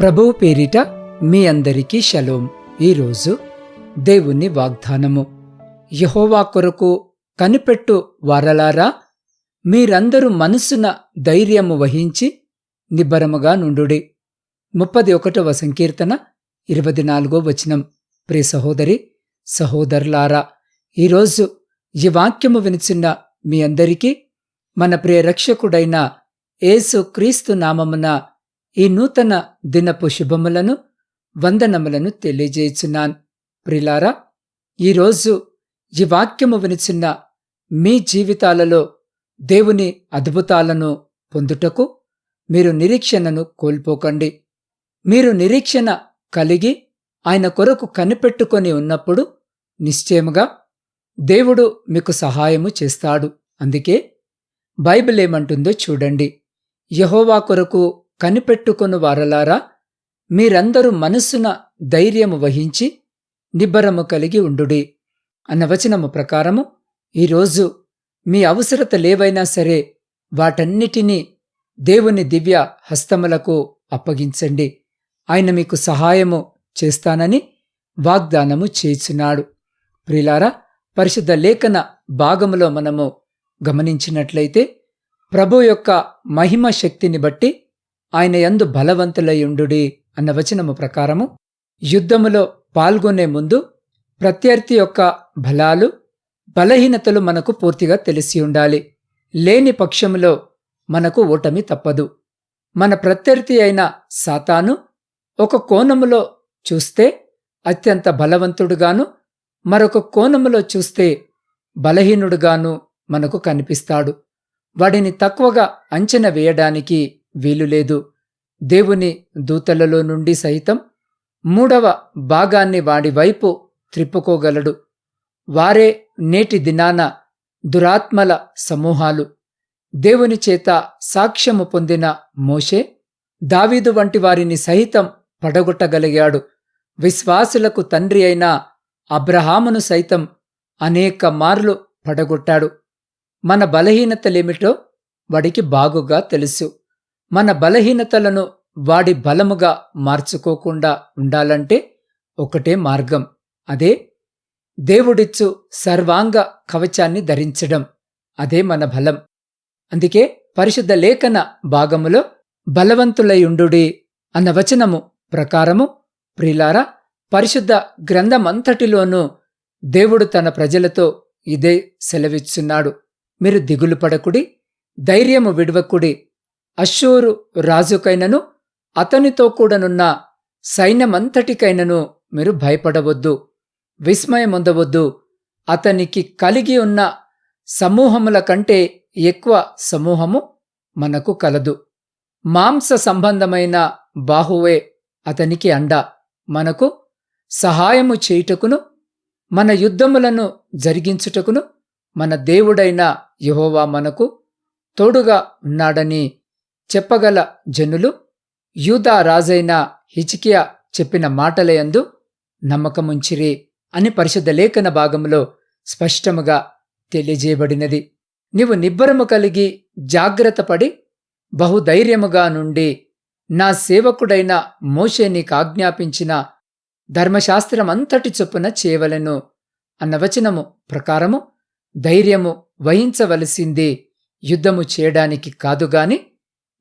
ప్రభువు పేరిట మీ అందరికీ షలోం. ఈరోజు దేవుని వాగ్దానము. యహోవా కొరకు కనిపెట్టు వారలారా మీరందరూ మనసున ధైర్యము వహించి నిబ్బరముగా నుండుడి. ముప్పది ఒకటవ సంకీర్తన ఇరవై నాలుగో వచనం. ప్రియ సహోదరి సహోదరులారా ఈరోజు ఈ వాక్యము వినిచున్న మీ అందరికీ మన ప్రియ రక్షకుడైన ఏసు క్రీస్తు నామమున ఈ నూతన దినపు శుభములను వందనములను తెలియజేయుచున్నాను. ప్రిలారా ఈరోజు ఈ వాక్యము వినిచిన్న మీ జీవితాలలో దేవుని అద్భుతాలను పొందుటకు మీరు నిరీక్షణను కోల్పోకండి. మీరు నిరీక్షణ కలిగి ఆయన కొరకు కనిపెట్టుకొని ఉన్నప్పుడు నిశ్చయముగా దేవుడు మీకు సహాయము చేస్తాడు. అందుకే బైబిల్ ఏమంటుందో చూడండి. యహోవా కొరకు కనిపెట్టుకొను వారలారా మీరందరూ మనస్సున ధైర్యము వహించి నిబ్బరము కలిగి ఉండుడి. అన్న వచనము ప్రకారము ఈరోజు మీ అవసరతలేవైనా సరే వాటన్నిటినీ దేవుని దివ్య హస్తములకు అప్పగించండి. ఆయన మీకు సహాయము చేస్తానని వాగ్దానము చేయుచున్నాడు. ప్రిలారా పరిశుద్ధ లేఖన భాగములో మనము గమనించినట్లయితే ప్రభు యొక్క మహిమ శక్తిని బట్టి ఆయన యందు బలవంతులయుండుడి అన్న వచనము ప్రకారము యుద్ధములో పాల్గొనే ముందు ప్రత్యర్థి యొక్క బలాలు బలహీనతలు మనకు పూర్తిగా తెలిసి ఉండాలి లేని పక్షములో మనకు ఓటమి తప్పదు. మన ప్రత్యర్థి అయిన సాతాను ఒక కోణములో చూస్తే అత్యంత బలవంతుడుగాను మరొక కోణములో చూస్తే బలహీనుడుగాను మనకు కనిపిస్తాడు. వాడిని తక్కువగా అంచనా వేయడానికి వీలులేదు. దేవుని దూతలలో నుండి సైతం మూడవ భాగాన్ని వాడి వైపు త్రిప్పుకోగలడు. వారే నేటి దినాన దురాత్మల సమూహాలు. దేవుని చేత సాక్ష్యము పొందిన మోషే దావీదు వంటి వారిని సహితం పడగొట్టగలిగాడు. విశ్వాసులకు తండ్రి అయిన అబ్రహామును సైతం అనేక మార్లు పడగొట్టాడు. మన బలహీనతలేమిటో వాడికి బాగుగా తెలుసు. మన బలహీనతలను వాడి బలముగా మార్చుకోకుండా ఉండాలంటే ఒకటే మార్గం. అదే దేవుడిచ్చు సర్వాంగ కవచాన్ని ధరించడం. అదే మన బలం. అందుకే పరిశుద్ధ లేఖన భాగములో బలవంతులయుండుడి అన్న వచనము ప్రకారము ప్రిలారా పరిశుద్ధ గ్రంథమంతటిలోనూ దేవుడు తన ప్రజలతో ఇదే సెలవిచ్చున్నాడు. మీరు దిగులు పడకుడి ధైర్యము విడవకుడి అశ్షూరు రాజుకైనను అతనితో కూడనున్న సైన్యమంతటికైనను మీరు భయపడవద్దు విస్మయమొందవద్దు. అతనికి కలిగి ఉన్న సమూహముల కంటే ఎక్కువ సమూహము మనకు కలదు. మాంస సంబంధమైన బాహువే అతనికి అండ. మనకు సహాయము చేయుటకును మన యుద్ధములను జరిగించుటకును మన దేవుడైన యహోవా మనకు తోడుగా ఉన్నాడని చెప్పగల జనులు యూదా రాజైన హిచికియా చెప్పిన మాటలయందు నమ్మకముంచిరి అని పరిశుద్ధ లేఖన భాగంలో స్పష్టముగా తెలియజేయబడినది. నీవు నిబ్బరము కలిగి జాగ్రత్తపడి బహుధైర్యముగా నుండి నా సేవకుడైన మోషే నీకు ఆజ్ఞాపించిన ధర్మశాస్త్రమంతటి చొప్పున చేయవలెను అన్న వచనము ప్రకారము ధైర్యము వహించవలసింది యుద్ధము చేయడానికి కాదుగాని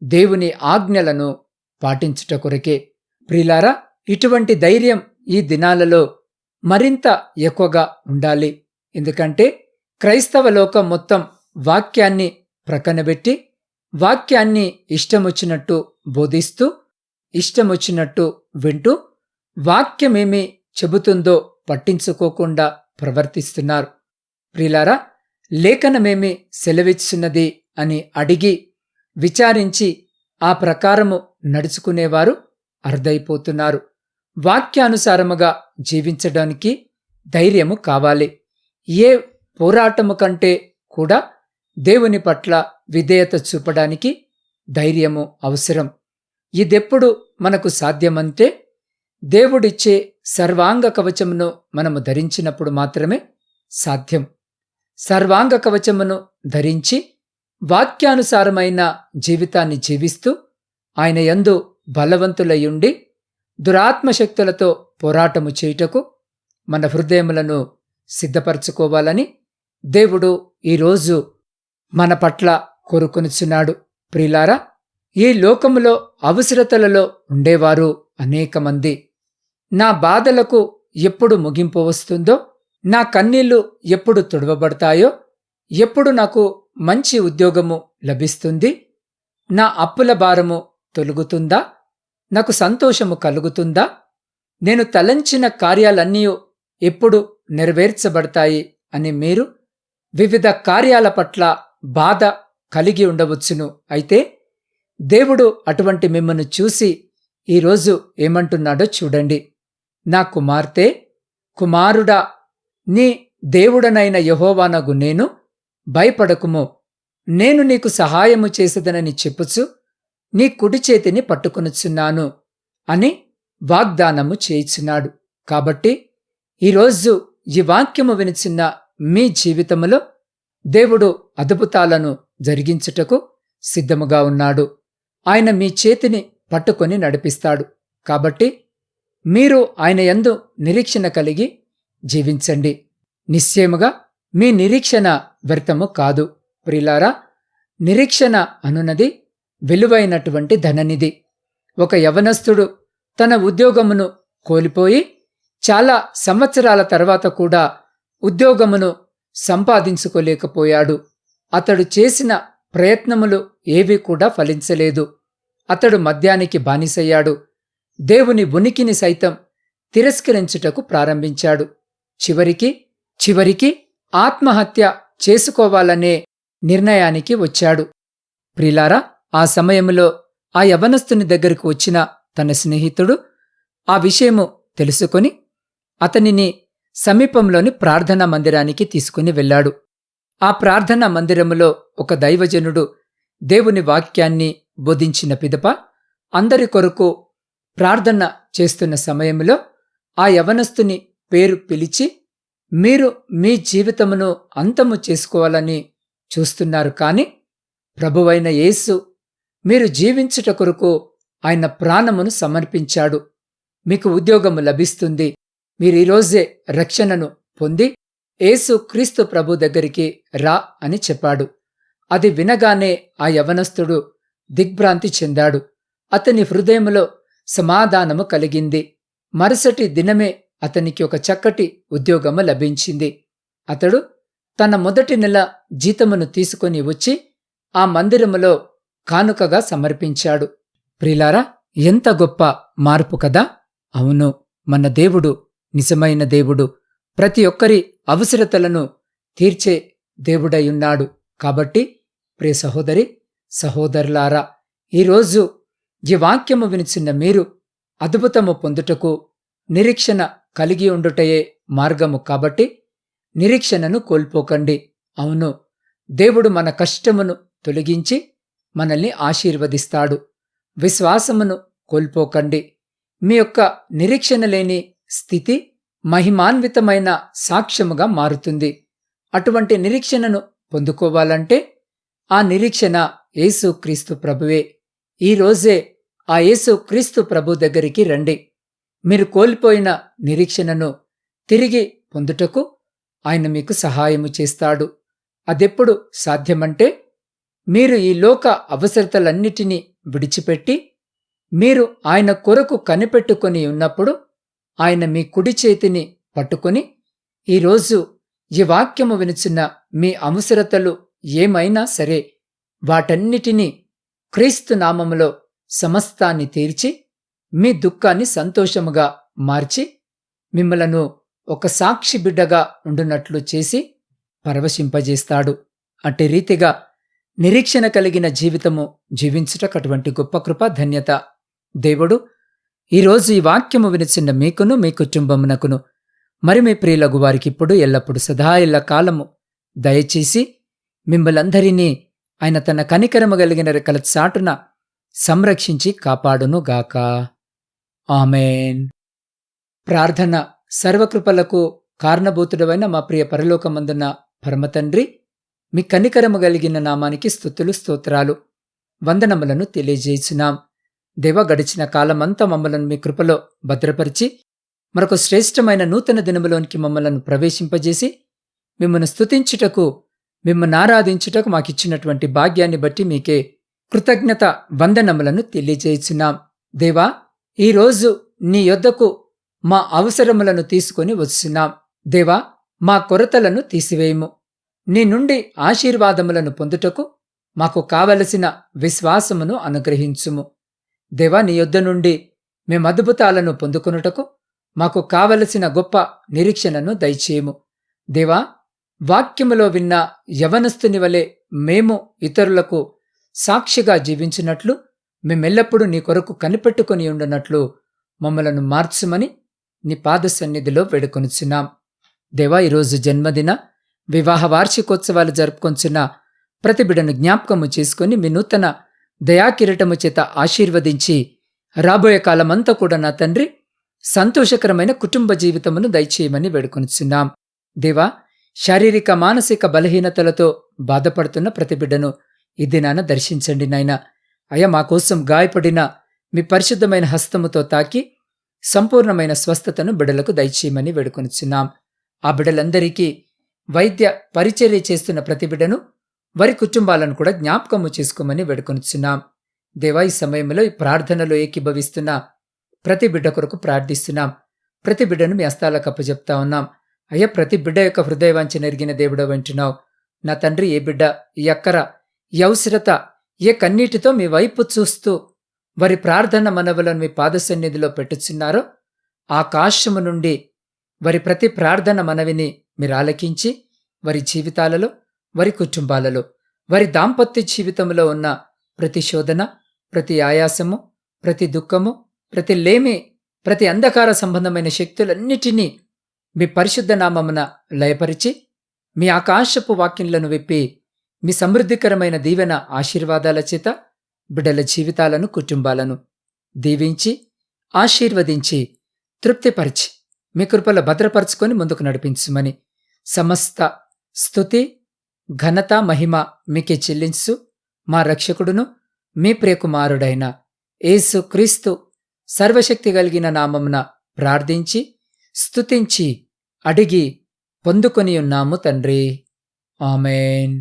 దేవుని ఆజ్ఞలను పాటించుట కొరకే. ప్రిలారా ఇటువంటి ధైర్యం ఈ దినాలలో మరింత ఎక్కువగా ఉండాలి. ఎందుకంటే క్రైస్తవ లోకం మొత్తం వాక్యాన్ని ప్రక్కనబెట్టి వాక్యాన్ని ఇష్టమొచ్చినట్టు బోధిస్తూ ఇష్టమొచ్చినట్టు వింటూ వాక్యమేమి చెబుతుందో పట్టించుకోకుండా ప్రవర్తిస్తున్నారు. ప్రిలారా లేఖనమేమి సెలవిస్తున్నది అని అడిగి విచారించి ఆ ప్రకారము నడుచుకునేవారు అర్థైపోతున్నారు వాక్యానుసారముగా జీవించడానికి ధైర్యము కావాలి. ఏ పోరాటము కంటే కూడా దేవుని పట్ల విధేయత చూపడానికి ధైర్యము అవసరం. ఇదెప్పుడు మనకు సాధ్యమంటే దేవుడిచ్చే సర్వాంగ కవచమును మనము ధరించినప్పుడు మాత్రమే సాధ్యం. సర్వాంగ కవచమును ధరించి వాక్యానుసారమైన జీవితాన్ని జీవిస్తూ ఆయన యందు బలవంతులయుండి దురాత్మశక్తులతో పోరాటము చేయుటకు మన హృదయములను సిద్ధపరచుకోవాలని దేవుడు ఈరోజు మన పట్ల కోరుకొనుచున్నాడు. ప్రిలారా ఈ లోకములో అవసరతలలో ఉండేవారు అనేక మంది నా బాధలకు ఎప్పుడు ముగింపు వస్తుందో నా కన్నీళ్ళు ఎప్పుడు తుడవబడతాయో ఎప్పుడు నాకు మంచి ఉద్యోగము లభిస్తుంది. నా అప్పుల భారము తొలుగుతుందా? నాకు సంతోషము కలుగుతుందా? నేను తలంచిన కార్యాలన్నీ ఎప్పుడు నెరవేర్చబడతాయి అని మీరు వివిధ కార్యాల పట్ల బాధ కలిగి ఉండవచ్చును. అయితే దేవుడు అటువంటి మిమ్మల్ని చూసి ఈరోజు ఏమంటున్నాడో చూడండి. నా కుమార్తె కుమారుడా నీ దేవుడనైన యహోవానగు నేను భయపడకుము. నేను నీకు సహాయము చేసేదనని చెప్పుచు నీ కుడి చేతిని పట్టుకొనుచున్నాను అని వాగ్దానము చేయుచున్నాడు. కాబట్టి ఈరోజు ఈ వాక్యము వినిచిన్న మీ జీవితములో దేవుడు అద్భుతాలను జరిగించుటకు సిద్ధముగా ఉన్నాడు. ఆయన మీ చేతిని పట్టుకొని నడిపిస్తాడు. కాబట్టి మీరు ఆయన యందు నిరీక్షణ కలిగి జీవించండి. నిశ్చయముగా మీ నిరీక్షణ వ్యర్థము కాదు. ప్రిలారా నిరీక్షణ అనున్నది విలువైనటువంటి ధననిధి. ఒక యవనస్థుడు తన ఉద్యోగమును కోల్పోయి చాలా సంవత్సరాల తర్వాత కూడా ఉద్యోగమును సంపాదించుకోలేకపోయాడు. అతడు చేసిన ప్రయత్నములు ఏవీ కూడా ఫలించలేదు. అతడు మద్యానికి బానిసయ్యాడు. దేవుని ఉనికిని సైతం తిరస్కరించుటకు ప్రారంభించాడు. చివరికి చివరికి ఆత్మహత్య చేసుకోవాలనే నిర్ణయానికి వచ్చాడు. ప్రిలారా ఆ సమయంలో ఆ యవనస్తుని దగ్గరకు వచ్చిన తన స్నేహితుడు ఆ విషయము తెలుసుకొని అతనిని సమీపంలోని ప్రార్థనా మందిరానికి తీసుకుని వెళ్ళాడు. ఆ ప్రార్థనా మందిరములో ఒక దైవజనుడు దేవుని వాక్యాన్ని బోధించిన పిదప అందరి కొరకు ప్రార్థన చేస్తున్న సమయంలో ఆ యవనస్తుని పేరు పిలిచి మీరు మీ జీవితమును అంతము చేసుకోవాలని చూస్తున్నారు కాని ప్రభువైన యేసు మీరు జీవించుట కొరకు ఆయన ప్రాణమును సమర్పించాడు. మీకు ఉద్యోగము లభిస్తుంది. మీరు ఈరోజే రక్షణను పొంది యేసు క్రీస్తు ప్రభు దగ్గరికి రా అని చెప్పాడు. అది వినగానే ఆ యవనస్తుడు దిగ్భ్రాంతి చెందాడు. అతని హృదయములో సమాధానము కలిగింది. మరుసటి దినమే అతనికి ఒక చక్కటి ఉద్యోగము లభించింది. అతడు తన మొదటి నెల జీతమును తీసుకొని వచ్చి ఆ మందిరములో కానుకగా సమర్పించాడు. ప్రిలారా ఎంత గొప్ప మార్పు కదా! అవును మన దేవుడు నిజమైన దేవుడు ప్రతి ఒక్కరి అవసరతలను తీర్చే దేవుడయున్నాడు కాబట్టి ప్రియ సహోదరి సహోదరులారా ఈరోజు ఈ వాక్యము వినిచిన్న మీరు అద్భుతము పొందుటకు నిరీక్షణ కలిగి ఉండుటయే మార్గము కాబట్టి నిరీక్షణను కోల్పోకండి. అవును దేవుడు మన కష్టమును తొలగించి మనల్ని ఆశీర్వదిస్తాడు. విశ్వాసమును కోల్పోకండి. మీ యొక్క నిరీక్షణ లేని స్థితి మహిమాన్వితమైన సాక్ష్యముగా మారుతుంది. అటువంటి నిరీక్షణను పొందుకోవాలంటే ఆ నిరీక్షణ యేసు క్రీస్తు ప్రభువే. ఈ రోజే ఆ యేసు క్రీస్తు ప్రభు దగ్గరికి రండి. మీరు కోల్పోయిన నిరీక్షణను తిరిగి పొందుటకు ఆయన మీకు సహాయము చేస్తాడు. అదెప్పుడు సాధ్యమంటే మీరు ఈ లోక అవసరతలన్నిటినీ విడిచిపెట్టి మీరు ఆయన కొరకు కనిపెట్టుకొని ఉన్నప్పుడు ఆయన మీ కుడి చేతిని పట్టుకొని ఈరోజు ఈ వాక్యము వినిచిన మీ అవసరతలు ఏమైనా సరే వాటన్నిటినీ క్రీస్తు నామములో సమస్తాన్ని తీర్చి మీ దుఃఖాన్ని సంతోషముగా మార్చి మిమ్మలను ఒక సాక్షి బిడ్డగా ఉండునట్లు చేసి పరవశింపజేస్తాడు. అట్టి రీతిగా నిరీక్షణ కలిగిన జీవితము జీవించుటకటువంటి గొప్ప కృప ధన్యత. దేవుడు ఈరోజు ఈ వాక్యము వినిచిన మీకును మీ కుటుంబమునకును మరి మీ ప్రియులగు వారికిప్పుడు ఎల్లప్పుడు సదా ఎల్ల కాలము దయచేసి మిమ్మలందరినీ ఆయన తన కనికరము కలిగిన రెక్కల చాటున సంరక్షించి కాపాడును గాక ఆమెన్. ప్రార్థన సర్వకృపలకు కారణభూతుడవైన మా ప్రియ పరలోకమందున పరమతండ్రి మీ కనికరము కలిగిన నామానికి స్థుతులు స్తోత్రాలు. వందనములను తెలియజేసినాం దేవ గడిచిన కాలమంతా మమ్మలను మీ కృపలో భద్రపరిచి మరొక శ్రేష్టమైన నూతన దినములోనికి మమ్మలను ప్రవేశింపజేసి మిమ్మల్ని స్తుతించుటకు మిమ్మల్ని ఆరాధించుటకు మాకిచ్చినటువంటి భాగ్యాన్ని బట్టి మీకే కృతజ్ఞత వందనములను తెలియజేయుచున్నాం. దేవా ఈరోజు నీ యొద్దకు మా అవసరములను తీసుకొని వస్తున్నాం దేవా మా కొరతలను తీసివేయము. నీ నుండి ఆశీర్వాదములను పొందుటకు మాకు కావలసిన విశ్వాసమును అనుగ్రహించుము. దేవా నీ యొద్ద నుండి మేము అద్భుతాలను పొందుకొనుటకు మాకు కావలసిన గొప్ప నిరీక్షణను దయచేయము. దేవా వాక్యములో విన్న యవనస్తుని వలె మేము ఇతరులకు సాక్షిగా జీవించినట్లు మేమెల్లప్పుడూ నీ కొరకు కనిపెట్టుకొని ఉండనట్లు మమ్మలను మార్చుమని నీ పాద సన్నిధిలో వేడుకొనుచున్నాం. దేవా ఈరోజు జన్మదిన వివాహ వార్షికోత్సవాలు జరుపుకొంచున్న ప్రతి బిడను జ్ఞాపకము చేసుకుని మీ నూతన దయాకిరటము చేత ఆశీర్వదించి రాబోయే కాలమంతా కూడా నా తండ్రి సంతోషకరమైన కుటుంబ జీవితమును దయచేయమని వేడుకొనుచున్నాం. దేవా శారీరక మానసిక బలహీనతలతో బాధపడుతున్న ప్రతి బిడ్డను ఈ దినాన దర్శించండి నాయన. అయ్యా మా కోసం గాయపడిన మీ పరిశుద్ధమైన హస్తముతో తాకి సంపూర్ణమైన స్వస్థతను బిడలకు దయచేయమని వేడుకొనిచున్నాం. ఆ బిడలందరికీ వైద్య పరిచర్య చేస్తున్న ప్రతి బిడను వారి కుటుంబాలను కూడా జ్ఞాపకము చేసుకోమని వేడుకొనిచున్నాం. దేవా ఈ సమయంలో ఈ ప్రార్థనలో ఏకీభవిస్తున్న ప్రతి బిడ్డ కొరకు ప్రార్థిస్తున్నాం. ప్రతి బిడ్డను మీ హస్తాలకు అప్పచెప్తా ఉన్నాం. అయ్యా ప్రతి బిడ్డ యొక్క హృదయవాంఛ నెరిగిన దేవుడో వింటున్నావు నా తండ్రి ఏ బిడ్డ ఈ అక్కర ఈ అవసరత ఏ కన్నీటితో మీ వైపు చూస్తూ వారి ప్రార్థన మనవులను మీ పాద సన్నిధిలో పెట్టుచున్నారో ఆకాశము నుండి వారి ప్రతి ప్రార్థన మనవిని మీరు ఆలకించి వారి జీవితాలలో వారి కుటుంబాలలో వారి దాంపత్య జీవితంలో ఉన్న ప్రతి శోధన ప్రతి ఆయాసము ప్రతి దుఃఖము ప్రతి లేమి ప్రతి అంధకార సంబంధమైన శక్తులన్నిటినీ మీ పరిశుద్ధ నామమున లయపరిచి మీ ఆకాశపు వాక్యంలను విప్పి మీ సమృద్ధికరమైన దీవెన ఆశీర్వాదాల చేత బిడ్డల జీవితాలను కుటుంబాలను దీవించి ఆశీర్వదించి తృప్తిపరిచి మీ కృపల భద్రపరుచుకొని ముందుకు నడిపించుమని సమస్త స్థుతి ఘనత మహిమ మీకే చెల్లించు. మా రక్షకుడును మీ ప్రియకుమారుడైన యేసు క్రీస్తు సర్వశక్తి కలిగిన నామమున ప్రార్థించి స్తుతించి అడిగి పొందుకొని ఉన్నాము తండ్రి. ఆమెన్.